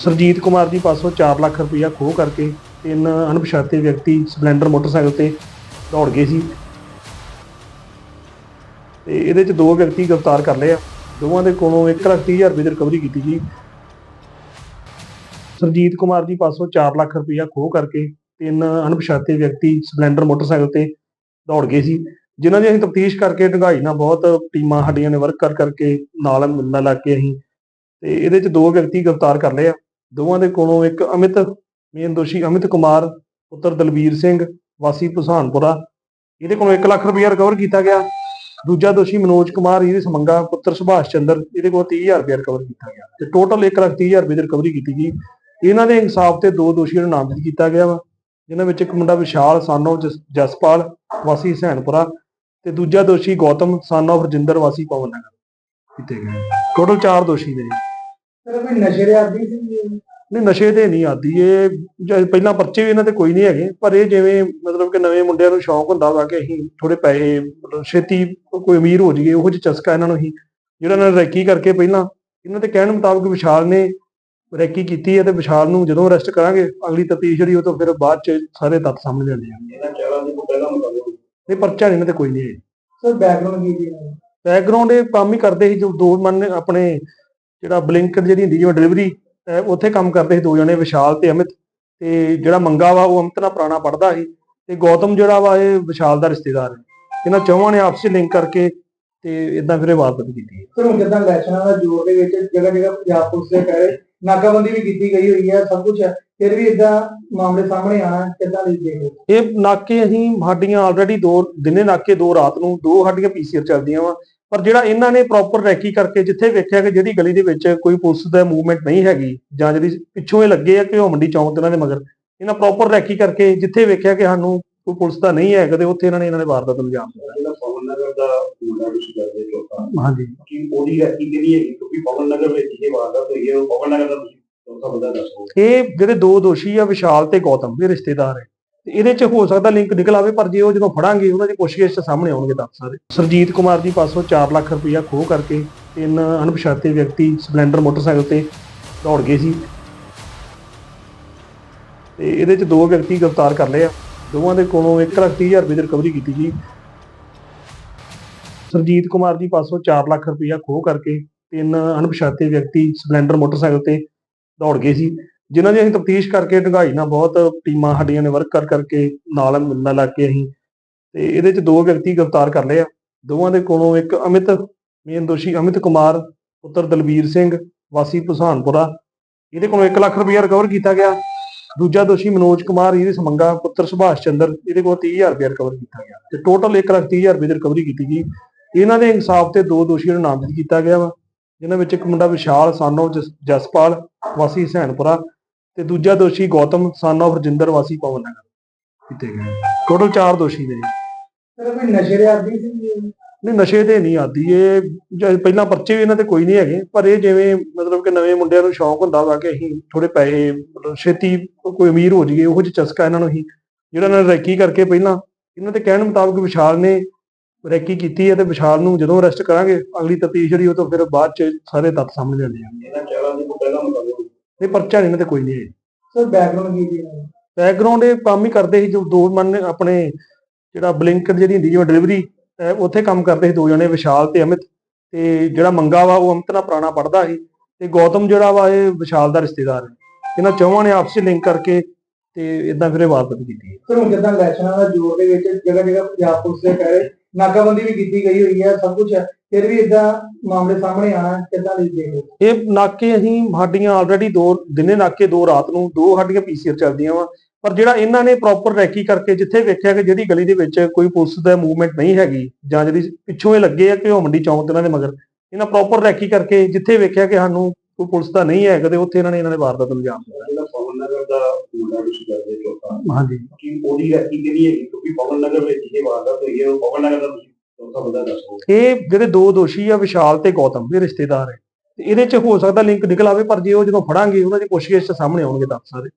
ਸਰਜੀਤ ਕੁਮਾਰ ਜੀ ਪਾਸੋਂ 4 ਲੱਖ ਰੁਪਇਆ ਖੋਹ ਕਰਕੇ ਤਿੰਨ ਅਣਪਛਾਤੇ ਵਿਅਕਤੀ ਸਪਲੈਂਡਰ ਮੋਟਰਸਾਈਕਲ ਤੇ ਦੌੜ ਗਏ ਸੀ। ਤੇ ਇਹਦੇ ਚ ਦੋ ਵਿਅਕਤੀ ਗ੍ਰਿਫਤਾਰ ਕਰ ਲਏ ਆ। ਦੋਵਾਂ ਦੇ ਕੋਲੋਂ 1 ਲੱਖ 30 ਹਜ਼ਾਰ ਰੁਪਏ ਦੀ ਰਿਕਵਰੀ ਕੀਤੀ ਗਈ। ਸਰਜੀਤ ਕੁਮਾਰ ਜੀ ਪਾਸੋਂ 4 ਲੱਖ ਰੁਪਇਆ ਖੋਹ ਕਰਕੇ ਤਿੰਨ ਅਣਪਛਾਤੇ ਵਿਅਕਤੀ ਸਪਲੈਂਡਰ ਮੋਟਰਸਾਈਕਲ ਤੇ ਦੌੜ ਗਏ ਸੀ। ਜਿਨ੍ਹਾਂ ਦੀ ਅਸੀਂ ਤਫਤੀਸ਼ ਕਰਕੇ ਢੰਗਾਈ ਨਾਲ ਬਹੁਤ ਟੀਮਾਂ ਸਾਡੀਆਂ ਨੇ ਵਰਕ ਕਰ ਕਰਕੇ ਨਾਲ ਮਿਲਣ ਲੱਗ ਕੇ ਅਸੀਂ। ਤੇ ਇਹਦੇ ਚ ਦੋ ਵਿਅਕਤੀ ਗ੍ਰਿਫਤਾਰ ਕਰ ਲਏ ਆ। ਦੋਵਾਂ ਦੇ ਕੋਲੋਂ ਇੱਕ ਅਮਿਤ, ਮੇਨ ਦੋਸ਼ੀ ਅਮਿਤ ਕੁਮਾਰ, ਪੁੱਤਰ ਦਲਬੀਰ ਸਿੰਘ, ਵਾਸੀ ਭੁਸਾਨਪੁਰਾ ਇਹਦੇ ਕੋਲੋਂ 1 ਲੱਖ ਰੁਪਇਆ ਰਿਕਵਰ ਕੀਤਾ ਗਿਆ। ਦੂਜਾ ਦੋਸ਼ੀ ਮਨੋਜ ਕੁਮਾਰ, ਇਹਦੇ ਸਮੰਗਾ ਪੁੱਤਰ ਸੁਭਾਸ਼ ਚੰਦਰ, ਇਹਦੇ ਕੋਲ 30000 ਰੁਪਇਆ ਰਿਕਵਰ ਕੀਤਾ ਗਿਆ ਤੇ ਟੋਟਲ 1 ਲੱਖ 30000 ਰੁਪਏ ਦੀ ਰਿਕਵਰੀ ਕੀਤੀ ਗਈ। ਇਹਨਾਂ ਦੇ ਇਨਸਾਫ ਤੇ ਦੋ ਦੋਸ਼ੀਆਂ ਨੂੰ ਨਾਮਜ਼ਦ ਕੀਤਾ ਗਿਆ ਵਾ, ਜਿਨ੍ਹਾਂ ਵਿੱਚ ਇੱਕ ਮੁੰਡਾ ਵਿਸ਼ਾਲ ਸਾਨੋ ਜਸਪਾਲ, ਵਾਸੀ ਹਸੈਨਪੁਰਾ ਤੇ ਦੂਜਾ ਦੋਸ਼ੀ ਗੌਤਮ ਸਾਨੋ ਰਜਿੰਦਰ, ਵਾਸੀ ਪਵਨ ਨਗਰ। ਕੀਤੇ ਗਏ ਟੋਟਲ 4 ਦੋਸ਼ੀ ਨੇ। ਸਰ ਕੋਈ ਨਸ਼ੇ ਦੇ ਆਦੀ ਸੀ ਜੀ? ਨਹੀਂ ਨਸ਼ੇ ਤੇ ਨਹੀਂ ਆਦੀ। ਇਹ ਜਾਂ ਪਹਿਲਾਂ ਪਰਚੇ ਵੀ ਇਹਨਾਂ ਤੇ ਕੋਈ ਨਹੀਂ ਹੈਗੇ। ਪਰ ਇਹ ਜਿਵੇਂ ਮਤਲਬ ਕਿ ਨਵੇਂ ਮੁੰਡਿਆਂ ਨੂੰ ਸ਼ੌਂਕ ਹੁੰਦਾ ਵਾ ਕਿ ਅਸੀਂ ਥੋੜੇ ਪੈਸੇ ਮਤਲਬ ਛੇਤੀ ਕੋਈ ਅਮੀਰ ਹੋ ਜਾਈਏ ਉਹੋ ਜਿਹਾ ਚਸਕਾ ਇਹਨਾਂ ਨੂੰ ਹੀ। ਜਿਹੜਾ ਇਹਨਾਂ ਨੇ ਰੈਕੀ ਕਰਕੇ ਪਹਿਲਾਂ ਇਹਨਾਂ ਦੇ ਕਹਿਣ ਮੁਤਾਬਕ ਵਿਸ਼ਾਲ ਨੇ ਰੈਕੀ ਕੀਤੀ ਹੈ ਤੇ ਵਿਸ਼ਾਲ ਨੂੰ ਜਦੋਂ ਅਰੈਸਟ ਕਰਾਂਗੇ ਅਗਲੀ ਤਫਤੀਸ਼ ਜਿਹੜੀ ਉਹ ਤੋਂ ਫਿਰ ਬਾਅਦ ਚ ਸਾਰੇ ਤੱਥ ਸਾਹਮਣੇ ਆ। ਇਹਨਾਂ ਚਾਰਾਂ ਦੇ ਕੋਈ ਪਹਿਲਾਂ ਮੁਕਾਬਲਾ ਇਹ ਪਰਚਾ ਨਹੀਂ ਇਹਨਾਂ ਤੇ ਕੋਈ ਨਹੀਂ ਹੈ। ਸਰ ਬੈਕਗ੍ਰਾਉਂਡ ਕੀ ਇਹਨਾਂ ਦਾ? ਬੈਕਗ੍ਰਾਉਂਡ ਇਹ ਕੰਮ ਹੀ ਕਰਦੇ ਸੀ ਜੋ ਦੋ ਮਨ ਆਪਣੇ ਜਿਹੜਾ ਬਲਿੰਕਟ ਜਿਹੜੀ ਹੁੰਦੀ ਜਿਵੇਂ ਡਿਲੀਵਰੀ ਉੱਥੇ ਕੰਮ ਕਰਦੇ ਸੀ ਦੋ ਜਣੇ ਵਿਸ਼ਾਲ ਤੇ ਅਮਿਤ। ਤੇ ਜਿਹੜਾ ਮੰਗਾ ਵਾ ਉਹ ਅਮਿਤ ਨਾਲ ਪੁਰਾਣਾ ਪੜਦਾ ਸੀ। ਤੇ ਗੌਤਮ ਜਿਹੜਾ ਵਾ ਇਹ ਵਿਸ਼ਾਲ ਦਾ ਰਿਸ਼ਤੇਦਾਰ ਹੈ। ਇਹਨਾਂ ਚੌਹਾਂ ਨੇ ਆਪਸ ਲਿੰਕ ਕਰਕੇ ਤੇ ਇਦਾਂ ਫਿਰ ਇਹ ਵਾਰਦਾਤ ਕੀਤੀ ਹੈ। ਹੁਣ ਕਿਦਾਂ ਇਲੈਕਸ਼ਨਾਂ ਦਾ ਜੋਰ ਦੇ ਵਿੱਚ ਜਗ੍ਹਾ ਜਗ੍ਹਾ ਪੰਜਾਬ ਪੁਲਿਸ ਦੇ ਕਹਿ ਨਾਕਾਬੰਦੀ ਵੀ ਕੀਤੀ ਗਈ ਹੋਈ ਹੈ ਸਭ ਕੁਝ ਹੈ। ਫਿਰ ਵੀ ਇਦਾਂ ਮਾਮਲੇ ਸਾਹਮਣੇ ਆਣਾ ਕਿਦਾਂ ਦੇ ਦੇਖੋ ਇਹ ਨਾਕੇ ਅਸੀਂ ਸਾਡੀਆਂ ਆਲਰੇਡੀ ਦੋ ਦਿਨੇ ਨਾਕੇ ਦੋ ਰਾਤ ਨੂੰ ਦੋ ਸਾਡੀਆਂ ਪੀਸੀਆਰ ਚੱਲਦੀਆਂ ਵਾ। ਪਰ ਜਿਹੜਾ ਇਹਨਾਂ ਨੇ ਪ੍ਰੋਪਰ ਰੈਕੀ ਕਰਕੇ ਜਿੱਥੇ ਵੇਖਿਆ ਕਿ ਜਿਹੜੀ ਗਲੀ ਦੇ ਵਿੱਚ ਕੋਈ ਪੁਲਿਸ ਦਾ ਮੂਵਮੈਂਟ ਨਹੀਂ ਹੈਗੀ ਜਾਂ ਜਿਹੜੀ ਪਿੱਛੋਂ ਇਹ ਲੱਗੇ ਆ ਕਿ ਉਹ ਮੰਡੀ ਚੌਂਕ ਤੇ ਇਹਨਾਂ ਦੇ ਮਗਰ ਇਹਨਾਂ ਪ੍ਰੋਪਰ ਰੈਕੀ ਕਰਕੇ ਜਿੱਥੇ ਵੇਖਿਆ ਕਿ ਸਾਨੂੰ ਕੋਈ ਪੁਲਿਸ ਦਾ ਨਹੀਂ ਹੈਗਾ ਤੇ ਉੱਥੇ ਇਹਨਾਂ ਨੇ ਇਹਨਾਂ ਨੇ ਵਾਰਦਾਤ ਦਿੱਤਾ। ਪਵਨ ਨਗਰ ਦਾ ਮੁੰਡਾ ਤੁਸੀਂ ਕਰਦੇ ਚੌਥਾ ਹਾਂਜੀ। ਕਿ ਉਹਦੀ ਰੈਕੀ ਕਿਹੜੀ ਹੈਗੀ ਕਿਉਂਕਿ ਪਵਨ ਨਗਰ ਵਿੱਚ ਇਹ ਵਾਰਦਾਤ ਹੋਈ ਹੈ ਉਹ ਪਵਨ ਨਗਰ ਦਾ ਤੁਸੀਂ ਚੌਥਾ ਬੰਦਾ ਦੱਸੋ। ਇਹ ਜਿਹੜੇ ਦੋ ਦੋਸ਼ੀ ਆ ਵਿਸ਼ਾਲ ਤੇ ਗੌਤਮ ਇਹ ਰਿਸ਼ਤੇਦਾਰ ਹੈ। ਇਹਦੇ ਚ ਹੋ ਸਕਦਾ ਲਿੰਕ ਨਿਕਲ ਆਵੇ, ਪਰ ਜੇ ਉਹ ਜਦੋਂ ਫੜਾਂਗੇ, ਉਹਨਾਂ ਦੀ ਪੁੱਛਗਿੱਛ 'ਚ ਸਾਹਮਣੇ ਆਉਣਗੇ ਦੱਸ ਸਾਰੇ ਸਰਜੀਤ ਕੁਮਾਰ ਜੀ ਪਾਸੋਂ 4 ਲੱਖ ਰੁਪਇਆ ਖੋਹ ਕਰਕੇ ਤਿੰਨ ਅਣਪਛਾਤੇ ਵਿਅਕਤੀ ਸਪਲੈਂਡਰ ਮੋਟਰਸਾਈਕਲ ਤੇ ਦੌੜ ਗਏ ਸੀ। ਤੇ ਇਹਦੇ ਚ ਦੋ ਵਿਅਕਤੀ ਗ੍ਰਿਫਤਾਰ ਕਰ ਲਏ ਆ। ਦੋਵਾਂ ਦੇ ਕੋਲੋਂ 1 ਲੱਖ 30 ਹਜ਼ਾਰ ਰੁਪਏ ਦੀ ਰਿਕਵਰੀ ਕੀਤੀ ਗਈ ਸਰਜੀਤ ਕੁਮਾਰ ਜੀ ਪਾਸੋਂ 4 ਲੱਖ ਰੁਪਇਆ ਖੋਹ ਕਰਕੇ ਤਿੰਨ ਅਣਪਛਾਤੇ ਵਿਅਕਤੀ ਸਪਲੈਂਡਰ ਮੋਟਰਸਾਈਕਲ ਤੇ ਦੌੜ ਗਏ ਸੀ। ਜਿਨ੍ਹਾਂ ਦੀ ਅਸੀਂ ਤਫਤੀਸ਼ ਕਰਕੇ ਢੰਗਾਈ ਨਾਲ ਬਹੁਤ ਟੀਮਾਂ ਸਾਡੀਆਂ ਨੇ ਵਰਕ ਕਰ ਕਰਕੇ ਨਾਲ ਮਿਲਣਾ ਲੱਗ ਕੇ ਅਸੀਂ। ਤੇ ਇਹਦੇ ਚ ਦੋ ਵਿਅਕਤੀ ਗ੍ਰਿਫਤਾਰ ਕਰ ਲਏ ਆ। ਦੋਵਾਂ ਦੇ ਕੋਲੋਂ ਇੱਕ ਅਮਿਤ, ਮੇਨ ਦੋਸ਼ੀ ਅਮਿਤ ਕੁਮਾਰ, ਪੁੱਤਰ ਦਲਬੀਰ ਸਿੰਘ, ਵਾਸੀ ਭੁਸਾਨਪੁਰਾ। ਇਹਦੇ ਕੋਲੋਂ 1 ਲੱਖ ਰੁਪਇਆ ਰਿਕਵਰ ਕੀਤਾ ਗਿਆ। ਦੂਜਾ ਦੋਸ਼ੀ ਮਨੋਜ ਕੁਮਾਰ, ਇਹਦੇ ਸਮੰਗਾ ਪੁੱਤਰ ਸੁਭਾਸ਼ ਚੰਦਰ, ਇਹਦੇ ਕੋਲ 30000 ਰੁਪਇਆ ਰਿਕਵਰ ਕੀਤਾ ਗਿਆ। ਤੇ ਟੋਟਲ 1 ਲੱਖ 30 ਹਜ਼ਾਰ ਰੁਪਏ ਦੀ ਰਿਕਵਰੀ ਕੀਤੀ ਗਈ। ਇਹਨਾਂ ਦੇ ਇਨਸਾਫ ਤੇ ਦੋ ਦੋਸ਼ੀਆਂ ਨੂੰ ਨਾਮਜ਼ਦ ਕੀਤਾ ਗਿਆ ਵਾ, ਜਿਨ੍ਹਾਂ ਵਿੱਚ ਇੱਕ ਮੁੰਡਾ ਵਿਸ਼ਾਲ, ਸਾਨੋ ਜਸਪਾਲ, ਵਾਸੀ ਹਸੈਨਪੁਰਾ ਤੇ ਦੂਜਾ ਦੋਸ਼ੀ ਗੌਤਮ ਸਾਨੋ ਰਜਿੰਦਰ ਵਾਸੀ ਪਵਨ ਨਗਰ ਕੀਤੇ ਗਏ। ਟੋਟਲ 4 ਦੋਸ਼ੀ ਨੇ ਸਰ ਕੋਈ ਨਸ਼ੇ ਦੇ ਆਦੀ ਸੀ ਜੀ? ਨਹੀਂ ਨਸ਼ੇ ਤੇ ਨਹੀਂ ਆਦੀ। ਇਹ ਜਾਂ ਪਹਿਲਾਂ ਪਰਚੇ ਵੀ ਇਹਨਾਂ ਤੇ ਕੋਈ ਨਹੀਂ ਹੈਗੇ ਪਰ ਇਹ ਜਿਵੇਂ ਮਤਲਬ ਕਿ ਨਵੇਂ ਮੁੰਡਿਆਂ ਨੂੰ ਸ਼ੌਂਕ ਹੁੰਦਾ ਵਾ ਕਿ ਅਸੀਂ ਥੋੜੇ ਪੈਸੇ ਮਤਲਬ ਛੇਤੀ ਕੋਈ ਅਮੀਰ ਹੋ ਜਾਈਏ ਉਹੋ ਜਿਹਾ ਚਸਕਾ ਇਹਨਾਂ ਨੂੰ ਹੀ। ਜਿਹੜਾ ਇਹਨਾਂ ਨੇ ਰੈਕੀ ਕਰਕੇ ਪਹਿਲਾਂ ਇਹਨਾਂ ਦੇ ਕਹਿਣ ਮੁਤਾਬਕ ਵਿਸ਼ਾਲ ਨੇ ਰੈਕੀ ਕੀਤੀ ਹੈ ਤੇ ਵਿਸ਼ਾਲ ਨੂੰ ਜਦੋਂ ਅਰੈਸਟ ਕਰਾਂਗੇ ਅਗਲੀ ਤਫਤੀਸ਼ ਜਿਹੜੀ ਉਹ ਤੋਂ ਫਿਰ ਬਾਅਦ ਚ ਸਾਰੇ ਤੱਥ ਸਾਹਮਣੇ ਆਉਂਦੇ ਆ। ਇਹਨਾਂ ਚਾਰਾਂ ਦੇ ਪਹਿਲਾਂ ਮੁਕਾਬਲਾ ਇਹ ਪਰਚਾ ਨਹੀਂ ਇਹਨਾਂ ਤੇ ਕੋਈ ਨਹੀਂ ਹੈ। ਸਰ ਬੈਕਗ੍ਰਾਉਂਡ ਕੀ ਜੀ? ਬੈਕਗ੍ਰਾਉਂਡ ਇਹ ਕੰਮ ਹੀ ਕਰਦੇ ਸੀ ਜੋ ਦੋ ਮਨ ਆਪਣੇ ਜਿਹੜਾ ਬਲਿੰਕਟ ਜਿਹੜੀ ਹੁੰਦੀ ਜਿਵੇਂ ਡਿਲੀਵਰੀ ਉੱਥੇ ਕੰਮ ਕਰਦੇ ਸੀ ਦੋ ਜਣੇ ਵਿਸ਼ਾਲ ਤੇ ਅਮਿਤ। ਤੇ ਜਿਹੜਾ ਮੰਗਾ ਵਾ ਉਹ ਅਮਿਤ ਨਾਲ ਪੁਰਾਣਾ ਪੜਦਾ ਸੀ। ਤੇ ਗੌਤਮ ਜਿਹੜਾ ਵਾ ਇਹ ਵਿਸ਼ਾਲ ਦਾ ਰਿਸ਼ਤੇਦਾਰ ਹੈ। ਇਹਨਾਂ ਚੌਹਾਂ ਨੇ ਆਪਸ ਵਿੱਚ ਲਿੰਕ ਕਰਕੇ ਤੇ ਇਦਾਂ ਫਿਰ ਇਹ ਵਾਰਦਾਤ ਕੀਤੀ ਹੈ। ਸਰ ਹੁਣ ਕਿਦਾਂ ਇਲੈਕਸ਼ਨਾਂ ਦਾ ਜੋਰ ਦੇ ਵਿੱਚ ਜਗ੍ਹਾ ਜਗ੍ਹਾ ਪੰਜਾਬ ਪੁਲਿਸ ਦੇ ਕਹਿ ਨਾਕਾਬੰਦੀ ਵੀ ਕੀਤੀ ਗਈ ਹੋਈ ਹੈ ਸਭ ਕੁਝ ਹੈ। ਫਿਰ ਵੀ ਇਦਾਂ ਮਾਮਲੇ ਸਾਹਮਣੇ ਆਣਾ ਕਿਦਾਂ ਦੇ ਦੇਖੋ ਇਹ ਨਾਕੇ ਅਸੀਂ ਸਾਡੀਆਂ ਆਲਰੇਡੀ ਦੋ ਦਿਨੇ ਨਾਕੇ ਦੋ ਰਾਤ ਨੂੰ ਦੋ ਸਾਡੀਆਂ ਪੀਸੀਆਰ ਚੱਲਦੀਆਂ ਵਾ। ਪਰ ਜਿਹੜਾ ਇਹਨਾਂ ਨੇ ਪ੍ਰੋਪਰ ਰੈਕੀ ਕਰਕੇ ਜਿੱਥੇ ਵੇਖਿਆ ਕਿ ਜਿਹੜੀ ਗਲੀ ਦੇ ਵਿੱਚ ਕੋਈ ਪੁਲਿਸ ਦਾ ਮੂਵਮੈਂਟ ਨਹੀਂ ਹੈਗੀ ਜਾਂ ਜਿਹੜੀ ਪਿੱਛੋਂ ਇਹ ਲੱਗੇ ਆ ਕਿ ਉਹ ਮੰਡੀ ਚੌਂਕ ਤੇ ਇਹਨਾਂ ਦੇ ਮਗਰ ਇਹਨਾਂ ਪ੍ਰੋਪਰ ਰੈਕੀ ਕਰਕੇ ਜਿੱਥੇ ਵੇਖਿਆ ਕਿ ਸਾਨੂੰ ਕੋਈ ਪੁਲਿਸ ਦਾ ਨਹੀਂ ਹੈਗਾ ਤੇ ਉੱਥੇ ਇਹਨਾਂ ਨੇ ਇਹਨਾਂ ਨੇ ਵਾਰਦਾਤ ਨੂੰ ਅੰਜਾਮ ਦਿੱਤਾ। ਜਿਹੜਾ ਪਵਨ ਨਗਰ ਦਾ ਮੁੰਡਾ ਤੁਸੀਂ ਕਰਦੇ ਚੌਥਾ ਹਾਂਜੀ। ਕਿ ਉਹਦੀ ਰੈਕੀ ਕਿਹੜੀ ਹੈਗੀ ਕਿਉਂਕਿ ਪਵਨ ਨਗਰ ਵਿੱਚ ਇਹ ਵਾਰਦਾਤ ਹੋਈ ਹੈ ਉਹ ਪਵਨ ਨਗਰ ਦਾ ਬੰਦਾ ਦੱਸੋ ਇਹ ਜਿਹੜੇ ਦੋ ਦੋਸ਼ੀ ਆ, ਵਿਸ਼ਾਲ ਤੇ ਗੌਤਮ ਦੇ ਰਿਸ਼ਤੇਦਾਰ ਹੈ। ਤੇ ਇਹਦੇ ਚ ਹੋ ਸਕਦਾ ਲਿੰਕ ਨਿਕਲ ਆਵੇ, ਪਰ ਜੇ ਉਹ ਜਦੋਂ ਫੜਾਂਗੇ, ਉਹਨਾਂ ਦੀ ਪੁੱਛਗਿੱਛ 'ਚ ਸਾਹਮਣੇ ਆਉਣਗੇ ਦੱਸ ਸਾਰੇ।